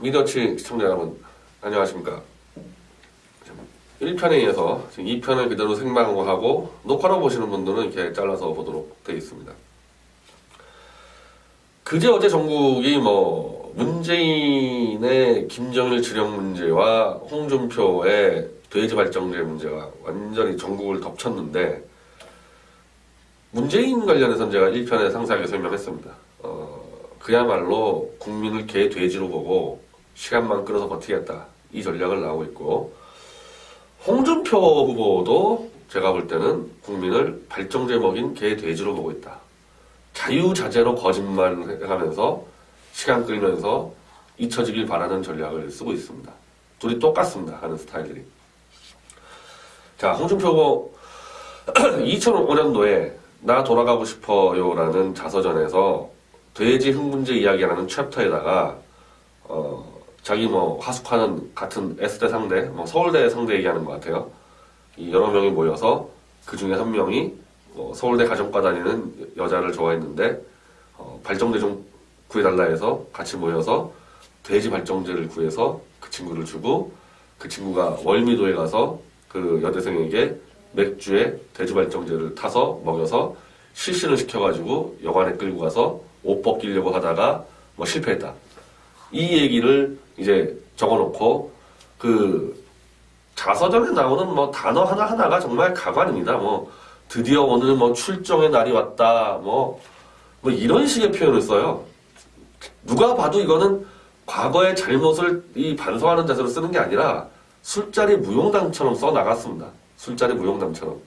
미디어치 시청자 여러분 안녕하십니까? 1편에 이어서 지금 2편을 그대로 생방하고 녹화로 보시는 분들은 이렇게 잘라서 보도록 되어 있습니다. 그제 어제 전국이 뭐 문재인의 김정일 지령 문제와 홍준표의 돼지 발정제 문제가 완전히 전국을 덮쳤는데 문재인 관련해서는 제가 1편에 상세하게 설명했습니다. 어, 그야말로 국민을 개 돼지로 보고 시간만 끌어서 버티겠다. 이 전략을 나오고 있고 홍준표 후보도 제가 볼 때는 국민을 발정제 먹인 개 돼지로 보고 있다. 자유자재로 거짓말을 해가면서 시간 끌면서 잊혀지길 바라는 전략을 쓰고 있습니다. 둘이 똑같습니다. 하는 스타일들이. 자 홍준표 후보 2005년도에 나 돌아가고 싶어요라는 자서전에서 돼지 흥분제 이야기라는 챕터에다가 어, 자기 뭐 하숙하는 같은 S대 상대, 뭐 서울대 상대 얘기하는 것 같아요. 이 여러 명이 모여서 그 중에 한 명이 어, 서울대 가정과 다니는 여자를 좋아했는데 어, 발정제 좀 구해달라 해서 같이 모여서 돼지 발정제를 구해서 그 친구를 주고 그 친구가 월미도에 가서 그 여대생에게 맥주에 돼지 발정제를 타서 먹여서 실신을 시켜가지고 여관에 끌고 가서 옷 벗기려고 하다가 뭐 실패했다. 이 얘기를 이제 적어놓고 그 자서전에 나오는 뭐 단어 하나 하나가 정말 가관입니다. 뭐 드디어 오늘 뭐 출정의 날이 왔다. 뭐, 뭐 이런 식의 표현을 써요. 누가 봐도 이거는 과거의 잘못을 이 반성하는 자세로 쓰는 게 아니라 술자리 무용담처럼 써 나갔습니다. 술자리 무용담처럼.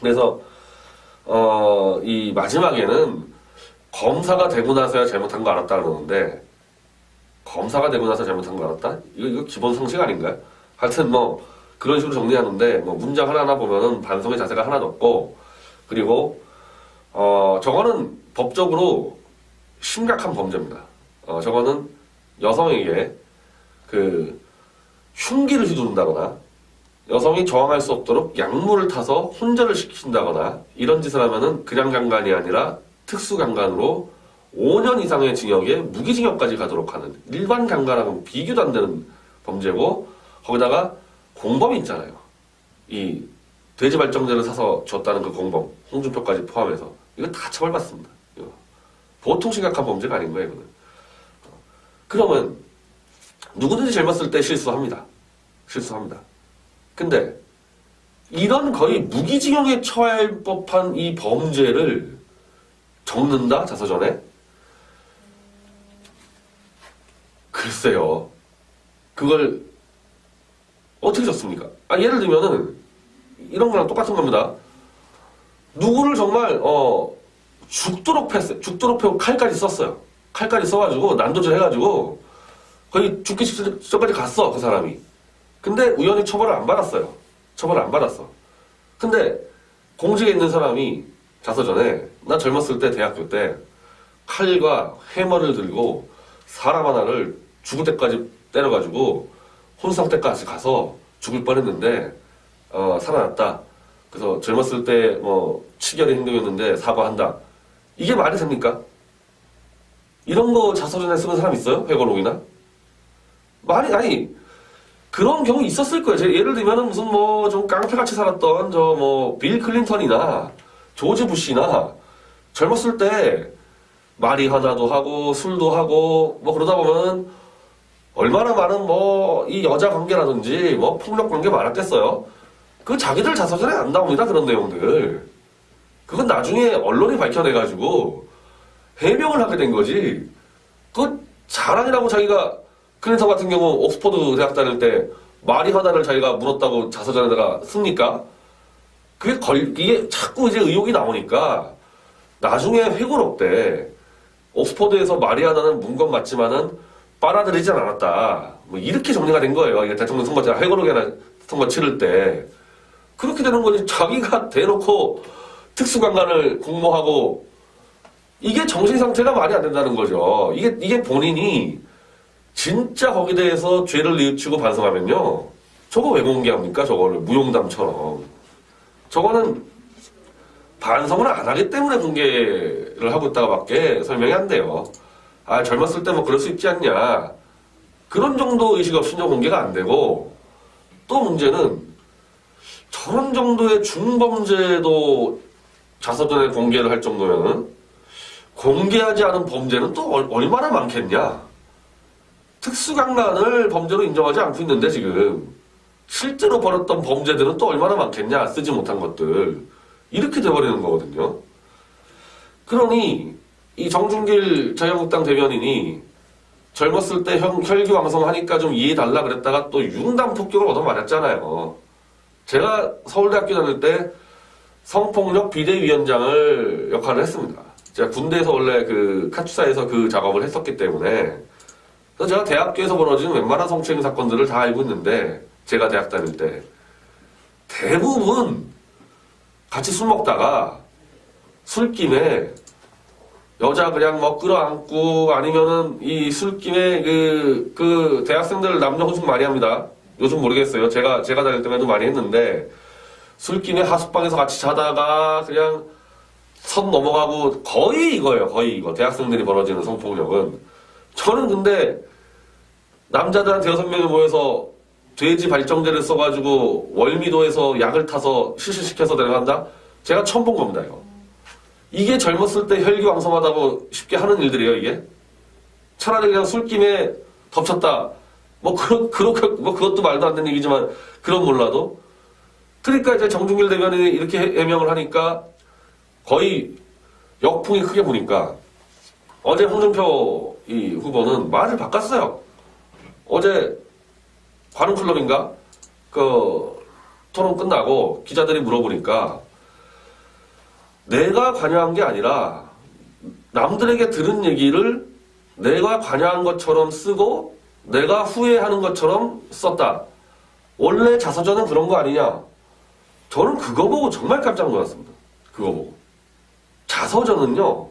그래서 어, 이 마지막에는 검사가 되고 나서야 잘못한 거 알았다 그러는데 검사가 되고 나서 잘못한 거 알았다? 이거, 이거 기본 상식 아닌가요? 하여튼 뭐 그런 식으로 정리하는데 뭐 문장 하나하나 보면은 반성의 자세가 하나도 없고 그리고 어 저거는 법적으로 심각한 범죄입니다. 어 저거는 여성에게 그 흉기를 휘두른다거나 여성이 저항할 수 없도록 약물을 타서 혼절을 시킨다거나 이런 짓을 하면은 그냥 강간이 아니라 특수 강간으로 5년 이상의 징역에 무기징역까지 가도록 하는 일반 강간하고 비교도 안 되는 범죄고 거기다가 공범이 있잖아요. 이 돼지 발정제를 사서 줬다는 그 공범 홍준표까지 포함해서 이거 다 처벌받습니다. 이거. 보통 심각한 범죄가 아닌 거예요. 이거는. 그러면 누구든지 젊었을 때 실수합니다. 실수합니다. 근데 이런 거의 무기징역에 처할 법한 이 범죄를 적는다 자서전에 글쎄요 그걸 어떻게 적습니까? 아 예를 들면은 이런 거랑 똑같은 겁니다. 누구를 정말 어 죽도록 패스 죽도록 패고 칼까지 썼어요. 칼까지 써가지고 난도질 해가지고 거의 죽기 직전까지 갔어 그 사람이. 근데 우연히 처벌을 안 받았어요. 처벌을 안 받았어. 근데 공직에 있는 사람이 자서 전에 나 젊었을 때 대학교 때 칼과 해머를 들고 사람 하나를 죽을 때까지 때려가지고 혼상 때까지 가서 죽을 뻔했는데 어, 살아났다. 그래서 젊었을 때 뭐 치결의 행동이었는데 사과한다. 이게 말이 됩니까? 이런 거 자서전에 쓰는 사람 있어요? 회고록이나? 말이 아니 그런 경우 있었을 거예요. 제 예를 들면은 무슨 뭐 좀 깡패같이 살았던 저 뭐 빌 클린턴이나 조지 부시나 젊었을 때 말이 하나도 하고 술도 하고 뭐 그러다 보면 얼마나 많은 뭐 이 여자 관계라든지 뭐 폭력 관계 많았겠어요. 그 자기들 자서전에 안 나옵니다 그런 내용들. 그건 나중에 언론이 밝혀내가지고 해명을 하게 된 거지. 그 자랑이라고 자기가 클린턴 같은 경우 옥스퍼드 대학 다닐 때 말이 하나를 자기가 물었다고 자서전에다가 씁니까? 그게 걸, 이게 자꾸 이제 의혹이 나오니까 나중에 회고록 때 옥스퍼드에서 하나는 문건 맞지만은 빨아들이진 않았다. 뭐 이렇게 정리가 된 거예요. 이게 대통령 선거 때 회고록이나 선거 치를 때 그렇게 되는 거지. 자기가 대놓고 특수강간을 공모하고 이게 정신 상태가 말이 안 된다는 거죠. 이게 이게 본인이 진짜 거기에 대해서 죄를 뉘우치고 반성하면요. 저거 왜 공개합니까? 저거를 무용담처럼. 저거는 반성을 안 하기 때문에 공개를 하고 있다가밖에 설명이 안 돼요. 아 젊었을 때 뭐 그럴 수 있지 않냐. 그런 정도 의식 없이는 공개가 안 되고 또 문제는 저런 정도의 중범죄도 자서전에 공개를 할 정도면은 공개하지 않은 범죄는 또 얼- 얼마나 많겠냐? 특수강간을 범죄로 인정하지 않고 있는데 지금 실제로 벌였던 범죄들은 또 얼마나 많겠냐? 쓰지 못한 것들 이렇게 돼버리는 거거든요. 그러니 이 정준길 자유한국당 대변인이 젊었을 때 형, 혈기왕성하니까 좀 이해달라 그랬다가 또 융단 폭격을 얻어맞았잖아요. 제가 서울대학교 다닐 때 성폭력 비대위원장을 역할을 했습니다. 제가 군대에서 원래 그 카투사에서 그 작업을 했었기 때문에 그래서 제가 대학교에서 벌어지는 웬만한 성추행 사건들을 다 알고 있는데 제가 대학 다닐 때 대부분 같이 술 먹다가 술김에 여자 그냥 뭐 끌어안고 아니면은 이 술김에 그, 그 대학생들 남녀 혼숙 많이 합니다. 요즘 모르겠어요. 제가, 제가 다닐 때에도 많이 했는데 술김에 하숙방에서 같이 자다가 그냥 선 넘어가고 거의 이거예요. 거의 이거. 대학생들이 벌어지는 성폭력은. 저는 근데 남자들한테 여섯 명이 모여서 돼지 발정제를 써가지고 월미도에서 약을 타서 실시시켜서 데려간다? 제가 처음 본 겁니다, 이거. 이게 젊었을 때 혈기왕성하다고 쉽게 하는 일들이에요, 이게? 차라리 그냥 술김에 덮쳤다. 뭐, 그렇, 그렇게, 뭐, 그것도 말도 안 되는 얘기지만, 그런 몰라도. 그러니까 이제 정준길 대변인이 이렇게 해- 해명을 하니까 거의 역풍이 크게 부니까 어제 홍준표 이 후보는 말을 바꿨어요. 어제 관훈클럽인가? 그 토론 끝나고 기자들이 물어보니까 내가 관여한 게 아니라 남들에게 들은 얘기를 내가 관여한 것처럼 쓰고 내가 후회하는 것처럼 썼다. 원래 자서전은 그런 거 아니냐? 저는 그거 보고 정말 깜짝 놀랐습니다. 그거 보고. 자서전은요,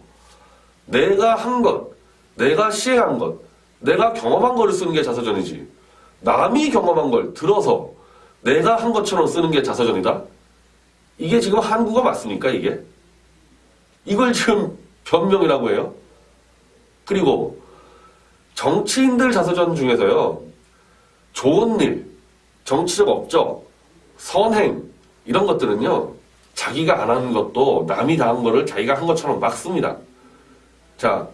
내가 한 것, 내가 시행한 것, 내가 경험한 거를 쓰는 게 자서전이지. 남이 경험한 걸 들어서 내가 한 것처럼 쓰는 게 자서전이다? 이게 지금 한국어 맞습니까, 이게? 이걸 지금 변명이라고 해요? 그리고 정치인들 자서전 중에서요, 좋은 일, 정치적 업적, 선행, 이런 것들은요, 자기가 안 하는 것도 남이 다 한 거를 자기가 한 것처럼 막 씁니다. 자,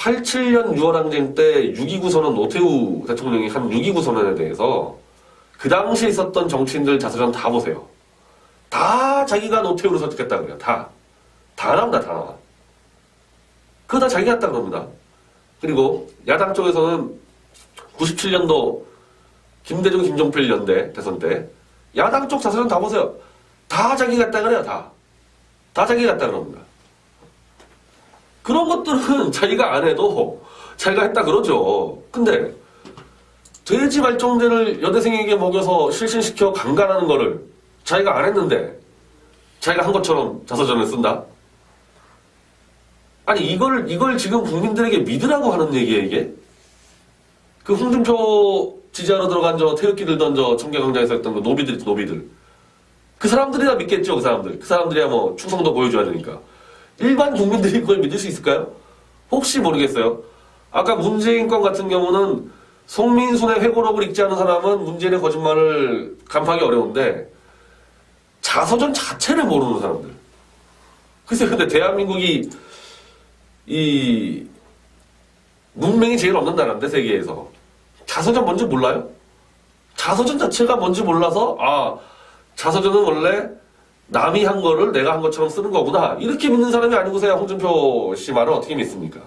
87년 6월 항쟁 때 6.29 선언 노태우 대통령이 한 6.29 선언에 대해서 그 당시에 있었던 정치인들 자서전 다 보세요. 다 자기가 노태우를 설득했다 그래요. 다. 다 나온다, 다 나와. 그거 다 자기가 했다 그럽니다. 그리고 야당 쪽에서는 97년도 김대중, 김종필 연대 대선 때 야당 쪽 자서전 다 보세요. 다 자기가 했다 그래요, 다. 다 자기가 했다 그럽니다. 그런 것들은 자기가 안 해도 자기가 했다 그러죠. 근데 돼지 발정제를 여대생에게 먹여서 실신시켜 강간하는 거를 자기가 안 했는데 자기가 한 것처럼 자서전을 쓴다? 아니 이걸 이걸 지금 국민들에게 믿으라고 하는 얘기예요 이게? 그 홍준표 지지하러 들어간 저 태극기 들던 저 청계광장에서 했던 그 노비들 노비들 그 사람들이나 믿겠죠 그 사람들 그 사람들이야 뭐 충성도 보여줘야 되니까 일반 국민들이 그걸 믿을 수 있을까요? 혹시 모르겠어요 아까 문재인 건 같은 경우는 송민순의 회고록을 읽지 않은 사람은 문재인의 거짓말을 간파하기 어려운데 자서전 자체를 모르는 사람들 글쎄 근데 대한민국이 이 문맹이 제일 없는 나라인데 세계에서 자서전 뭔지 몰라요? 자서전 자체가 뭔지 몰라서 아 자서전은 원래 남이 한 거를 내가 한 것처럼 쓰는 거구나 이렇게 믿는 사람이 아니고서야 홍준표 씨 말을 어떻게 믿습니까?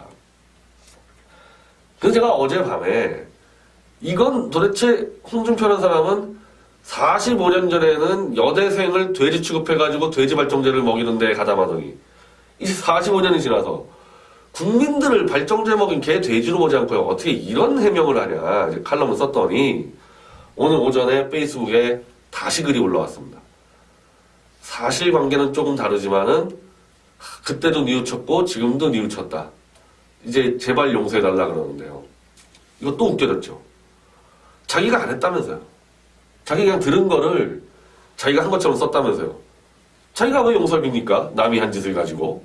그래서 제가 어젯밤에 이건 도대체 홍준표라는 사람은 45년 전에는 여대생을 돼지 취급해가지고 돼지 발정제를 먹이는데 가담하더니 이제 45년이 지나서 국민들을 발정제 먹인 개 돼지로 보지 않고 어떻게 이런 해명을 하냐 칼럼을 썼더니 오늘 오전에 페이스북에 다시 글이 올라왔습니다. 사실관계는 조금 다르지만은 그때도 뉘우쳤고 지금도 뉘우쳤다. 이제 제발 용서해달라 그러는데요. 이거 또 웃겨졌죠. 자기가 안 했다면서요. 자기가 그냥 들은 거를 자기가 한 것처럼 썼다면서요. 자기가 왜 용서를 빕니까? 남이 한 짓을 가지고.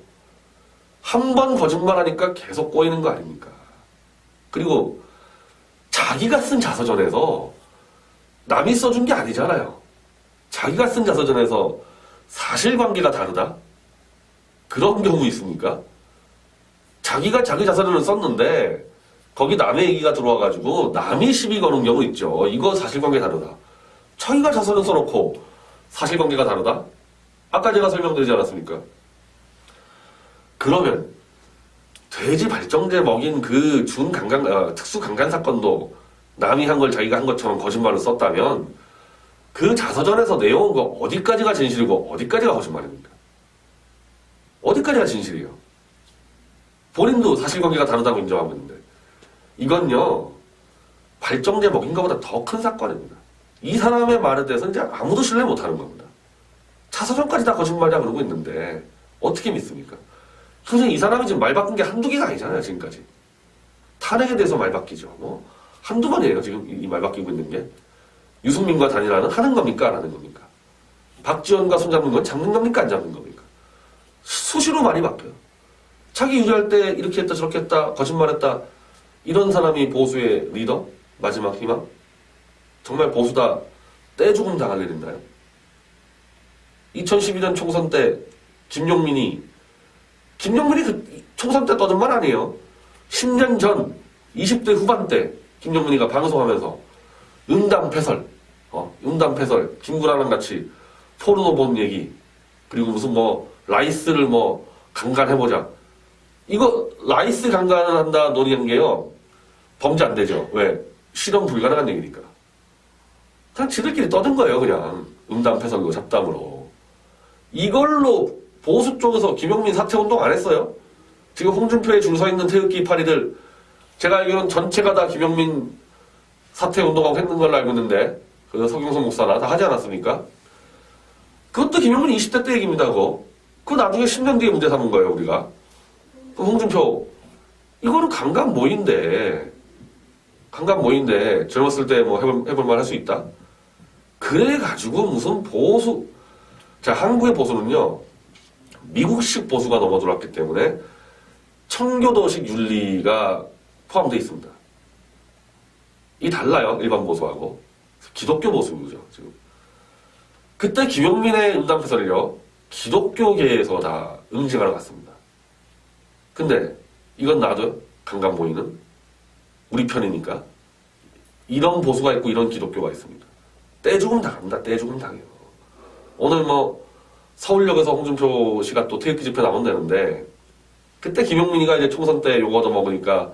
한 번 거짓말하니까 계속 꼬이는 거 아닙니까? 그리고 자기가 쓴 자서전에서 남이 써준 게 아니잖아요. 자기가 쓴 자서전에서 사실관계가 다르다? 그런 경우 있습니까? 자기가 자기 자서전을 썼는데 거기 남의 얘기가 들어와가지고 남이 시비 거는 경우 있죠. 이거 사실관계 다르다. 자기가 자서전 써놓고 사실관계가 다르다? 아까 제가 설명드리지 않았습니까? 그러면 돼지 발정제 먹인 그 준강간 어, 특수 강간 사건도 남이 한 걸 자기가 한 것처럼 거짓말을 썼다면 그 자서전에서 내용은 거 어디까지가 진실이고 어디까지가 거짓말입니까? 어디까지가 진실이에요? 본인도 사실관계가 다르다고 인정하고 있는데 이건요 발정제 먹인 것보다 더 큰 사건입니다. 이 사람의 말에 대해서 이제 아무도 신뢰 못하는 겁니다. 자서전까지 다 거짓말이야 그러고 있는데 어떻게 믿습니까? 선생님 이 사람이 지금 말 바꾼 게 한두 개가 아니잖아요 지금까지 탄핵에 대해서 말 바뀌죠 뭐 한두 번이에요 지금 이 말 바뀌고 있는 게 유승민과 단일화는 하는 겁니까? 안 하는 겁니까? 박지원과 손 잡는 건 잡는 겁니까? 안 잡는 겁니까? 수시로 많이 바뀌어요. 자기 유리할 때 이렇게 했다 저렇게 했다 거짓말했다. 이런 사람이 보수의 리더? 마지막 희망? 정말 보수다 떼죽음 당할 일 있나요? 2012년 총선 때 김용민이 김용민이 그 총선 때 떠든 말 아니에요. 10년 전 20대 후반 때 김용민이가 방송하면서 응당패설, 어, 응당패설, 김구라랑 같이 포르노 본 얘기 그리고 무슨 뭐 라이스를 뭐 강간해보자. 이거 라이스 강간을 한다 논의한 게요. 범죄 안 되죠. 왜? 실험 불가능한 얘기니까. 그냥 지들끼리 떠든 거예요, 그냥. 응당패설로 잡담으로. 이걸로 보수 쪽에서 김용민 사퇴 운동 안 했어요. 지금 홍준표에 줄 서 있는 태극기 파리들 제가 알기로는 전체가 다 김용민 사퇴 운동하고 했는 걸로 알고 있는데 그 서경선 목사나 다 하지 않았습니까? 그것도 김용민 20대 때 얘기입니다. 그거. 그거 나중에 10년 뒤에 문제 삼은 거예요 우리가. 그럼 홍준표 이거는 강간 모인데 강간 모인데 젊었을 때 뭐 해볼, 해볼만 할 수 있다? 그래가지고 무슨 보수 자 한국의 보수는요 미국식 보수가 넘어 들어왔기 때문에 청교도식 윤리가 포함되어 있습니다. 이 달라요 일반 보수하고 기독교 보수죠 지금. 그때 김용민의 음담패설이요 기독교계에서 다 응징하러 갔습니다. 근데 이건 나도 강간 보이는 우리 편이니까 이런 보수가 있고 이런 기독교가 있습니다. 떼죽음 당합니다. 떼죽음 당해요. 오늘 뭐 서울역에서 홍준표 씨가 또 태극기 집회 나온다는데 그때 김용민이가 이제 총선 때 요거 얻어 먹으니까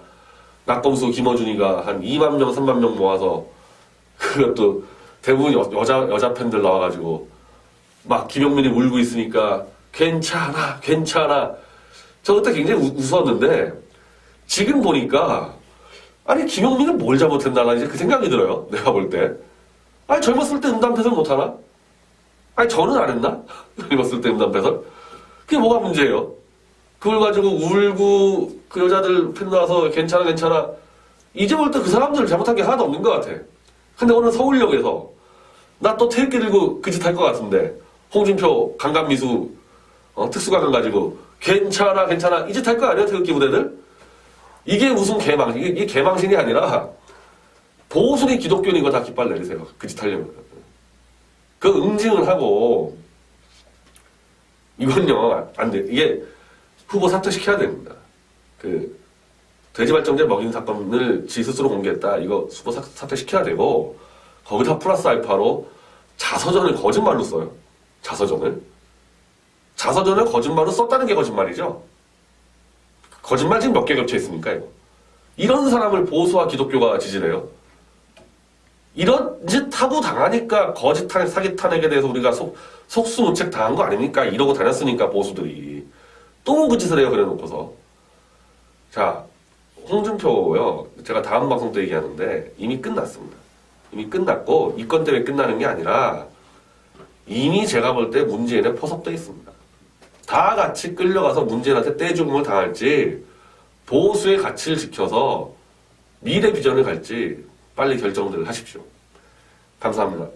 낙검수 김어준이가 한 2만 명, 3만 명 모아서 그것도 대부분 여, 여자 여자 팬들 나와가지고 막 김용민이 울고 있으니까 괜찮아, 괜찮아. 저 그때 굉장히 우, 웃었는데 지금 보니까 아니 김용민은 뭘 잘못했나 이제 그 생각이 들어요. 내가 볼 때. 아니 젊었을 때 음담 패설 못하나? 아니 저는 안 했나? 젊었을 때 음담 패설? 그게 뭐가 문제예요? 그걸 가지고 울고 그 여자들 팬 나와서 괜찮아 괜찮아 이제 볼 때 그 사람들 잘못한 게 하나도 없는 것 같아. 근데 오늘 서울역에서 나 또 태극기 들고 그 짓 할 것 같은데 홍준표 강간미수 어, 특수강간 가지고 괜찮아 괜찮아 이 짓 할 거 아니야 태극기 부대들? 이게 무슨 개망신 이게, 이게 개망신이 아니라 보수의 기독교인 이거 다 깃발 내리세요 그 짓 하려면 그 응징을 하고 이건요 안 돼. 이게 후보 사퇴시켜야 됩니다. 그 돼지발정제 먹인 사건을 지 스스로 공개했다. 이거 후보 사, 사퇴시켜야 되고 거기다 플러스 알파로 자서전을 거짓말로 써요. 자서전을 자서전을 거짓말로 썼다는 게 거짓말이죠. 거짓말 지금 몇 개 겹쳐 있습니까 이거? 이런 사람을 보수와 기독교가 지지해요. 이런 짓 하고 당하니까 거짓 탄핵, 사기 탄핵에 대해서 우리가 속, 속수무책 당한 거 아닙니까? 이러고 다녔으니까 보수들이. 또 그 짓을 해요, 그래 놓고서. 자, 홍준표요. 제가 다음 방송 때 얘기하는데 이미 끝났습니다. 이미 끝났고, 이 건 때문에 끝나는 게 아니라 이미 제가 볼 때 문재인에 포섭돼 있습니다. 다 같이 끌려가서 문재인한테 떼죽음을 당할지 보수의 가치를 지켜서 미래 비전을 갈지 빨리 결정들을 하십시오. 감사합니다.